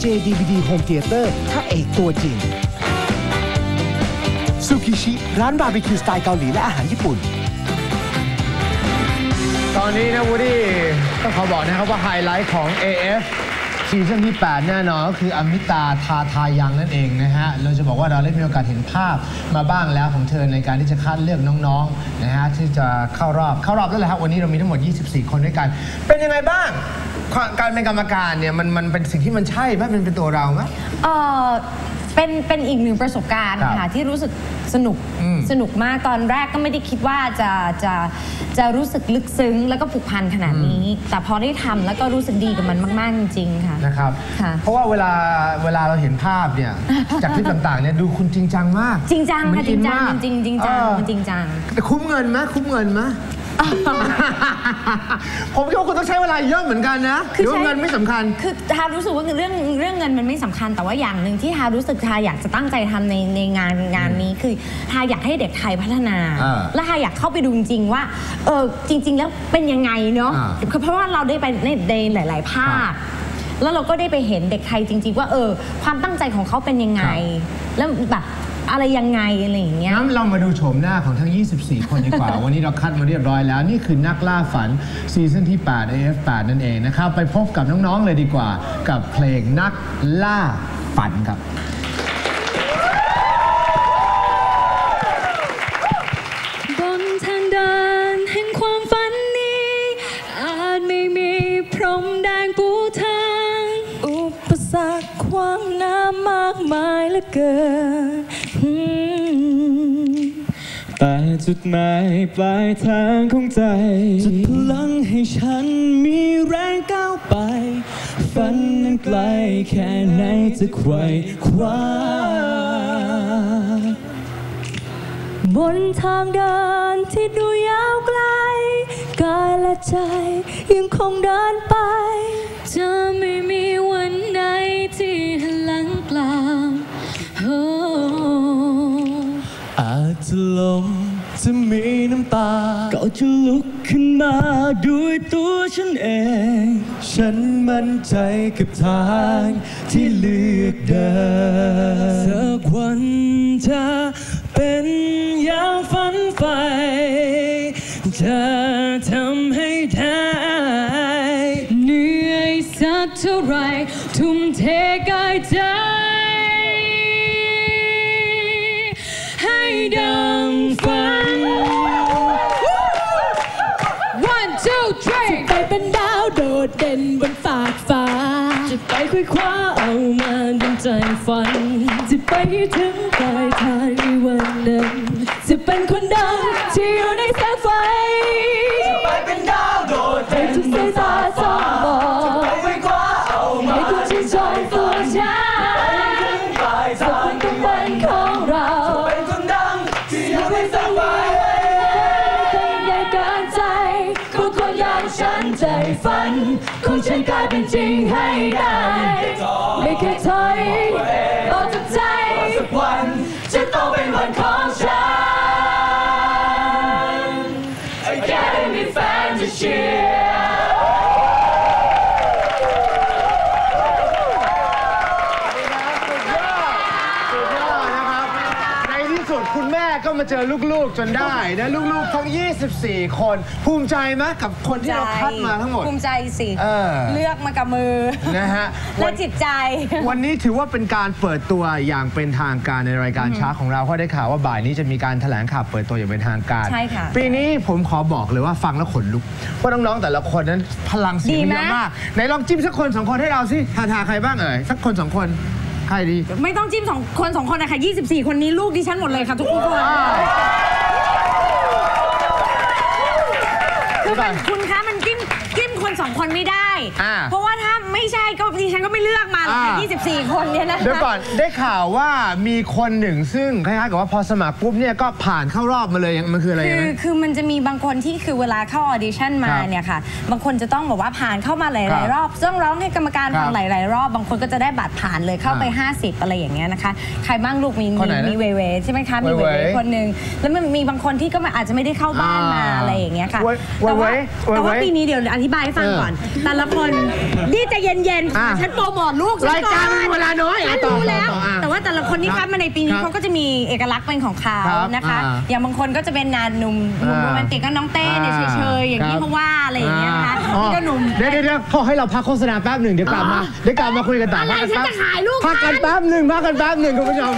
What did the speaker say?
AJ DVD Home Theater พระเอกตัวจริงซูกิชิ ร้านบาร์บีคิวสไตล์เกาหลีและอาหารญี่ปุ่น ตอนนี้นะวูดดี้ต้องขอบอกนะครับว่าไฮไลท์ของ AF ซีซั่นที่ 8 แน่นอนก็คืออมิตาทาทายังนั่นเองนะฮะ เราจะบอกว่าเราได้มีโอกาสเห็นภาพมาบ้างแล้วของเธอในการที่จะคัดเลือกน้องๆนะฮะที่จะเข้ารอบเข้ารอบแล้วแหละครับวันนี้เรามีทั้งหมด 24 คนด้วยกัน เป็นยังไงบ้าง การเป็นกรรมการเนี่ยมันมันเป็นสิ่งที่มันใช่ไหมเป็นเป็นตัวเราไหมเออ เป็นเป็นอีกหนึ่งประสบการณ์ครับค่ะที่รู้สึกสนุกอืมสนุกมากตอนแรกก็ไม่ได้คิดว่าจะจะจะรู้สึกลึกซึ้ง แล้วก็ผูกพันขนาดนี้ แต่พอได้ทำแล้วก็รู้สึกดีกับมันมาก ๆ จริง ๆ ค่ะนะครับค่ะเพราะว่าเวลาเวลาเราเห็นภาพเนี่ยจากคลิปต่างๆเนี่ยดูคุณจริงจังมาก จริงจังเหมืค่ะอนจริงอินจังมากจริงๆจริงจังเออมันจริงจังคุ้มเงินไหมคุ้มเงินไหม ผมคิดว่าคุณต้องใช้เวลาเยอะเหมือนกันนะหคือรือว่าใช้เงินไม่สำคัญ คือทารู้สึกว่าเรื่องเรื่องเงินมันไม่สำคัญ แต่ว่าอย่างหนึ่งที่ทารู้สึกทาอยากจะตั้งใจทำในในงานงานนี้คือทาอยากให้เด็กไทยพัฒนาอ่าและทาอยากเข้าไปดูจริงๆว่าเออจริง ๆ แล้วเป็นยังไงเนาะอ่าคือเพราะว่าเราได้ไปในในหลาย ๆ ภาคแล้วเราก็ได้ไปเห็นเด็กไทยจริง ๆ ว่าเออความตั้งใจของเขาเป็นยังไง แล้วแบบ อะไรยังไงอะไรอย่างเงี้ยงั้นเรามาดูโฉมหน้าของทั้ง 24 คนดีกว่า วันนี้เราคัดมาเรียบร้อยแล้ว นี่คือนักล่าฝันซีซั่นที่ 8 AF8 นั่นเองนะครับ ไปพบกับน้อง ๆ เลยดีกว่า กับเพลงนักล่าฝันครับบนทางเดินแห่งความฝันนี้ อาจไม่มีพรมแดงปูทาง อุปสรรคความน้ำมากมายเหลือเกินอืม แต่จุดหมายปลายทางของใจจะพลังให้ฉันมีแรงก้าวไป ฝันนั้นไกลแค่ไหนจะไขว่คว้าบนทางเดินที่ดูยาวไกล กายและใจยังคงเดินไป จะไม่มี อาจจะลมจะมีน้ำตา ก็จะลุกขึ้นมาด้วยตัวฉันเอง ฉันมั่นใจกับทางที่เลือกเดินสักวันจะเป็นอย่างฝันใฝ่จะทำให้ได้เหนื่อยสักเท่าไหรทุ่มเทกายใจ ให้ดั ไปคุยคว้าเอามาดังใจฝัน จะไปให้ถึงปลายทางในวันนั้น จะเป็นคนดังที่อยู่ในแสงไฟไปเป็นดาวโดดให้ทุกส ฉันใจฝัน ของฉันกลายเป็นจริงให้ได้ ไม่เคยถอย ก็มาเจอลูกๆจนได้นะลูกๆทั้ง 24 คน ภูมิใจไหมกับคนที่เราคัดมาทั้งหมด ภูมิใจสิเออเลือกมากับมือนะฮะและจิตใจ วันนี้ถือว่าเป็นการเปิดตัวอย่างเป็นทางการในรายการช้าของเราเพราะได้ข่าวว่าบ่ายนี้จะมีการแถลงข่าวเปิดตัวอย่างเป็นทางการใช่ค่ะปีนี้ผมขอบอกเลยว่าฟังแล้วขนลุกว่าน้องๆแต่ละคนนั้นพลังเสียงดีไหมเยอะมากไหนลองจิ้มสักคนสองคนให้เราสิทาทาใครบ้างเอ่ยสักคนสองคน ใครดี ไม่ต้องจิ้มสองคนสองคนนะคะ24 คนนี้ลูกดิฉันหมดเลยค่ะทุกคนคือมันคุณคะมันจิ้มจิ้ม คนสองคนไม่ได้ อ่า เพราะว่าถ้าไม่ใช่ก็ดิฉันก็ไม่เลือกมาหรอกค่ะอ่า24คนเนี่ยนะคะเดี๋ยวก่อนได้ข่าวว่ามีคนหนึ่งซึ่งคล้ายๆกับว่าพอสมัครปุ๊บเนี่ยก็ผ่านเข้ารอบมาเลยยังมันคืออะไรคือนะคือมันจะมีบางคนที่คือเวลาเข้าออดิชั่นมาครับเนี่ยค่ะ บางคนจะต้องบอกว่าผ่านเข้ามาหครัลายบๆรอบต้องร้องให้กรรมการครัฟับงหลายๆรอบ บางคนก็จะได้บัตรผ่านเลยเข้าไปอ่า50 อะไรอย่างเงี้ยนะคะใครบ้างลูกมีคนไหนนะมีเวเวใช่ไหมคะมีเวเวเวเวคนหนึ่งแล้วมันมีบางคนที่ก็อาจจะไม่ได้เข้าบ้านมาอ่าอะไรอย่างเงี้ยค่ะเวแต่ว่าเวเวแต่ว่าเวปีนี้เดี๋ยวอธิบายให้ฟังเออก่อน แต่ละคนนี่จะเย็นอ่าๆฉันโปรโมทลูกฉันรายการอนมีเวลาน้อยฉัอะนต่อรู้แล้ว ต่อต่ออะแต่ว่าแต่ละคนที่ครัคับดมาในปีนี้ครับเขาก็จะมีเอกลักษณ์เป็นของเขาครับนะคะ อ่าอย่างบางคนก็จะเป็นนานหนุ่มหนุ่มอ่าโรแมนติกก็น้องเต้เนี่ยอ่าเฉยๆอย่างที่ครับ เขาว่าอะไรอย่างเงี้ยนะคะอ๋อนี่ก็หนุ่ม เดี๋ยวเดี๋ยวเดี๋ยวขอให้เราพักโฆษณาแป๊บหนึ่งเดี๋ยวกลับมาอ๋อเดี๋ยวกลับมาคุยกันต่ออะไรพักกัฉันแป๊บจะขายลูกพักกันฉัน แป๊บหนึ่งพักกันแป๊บหนึ่งคุณผู้ชม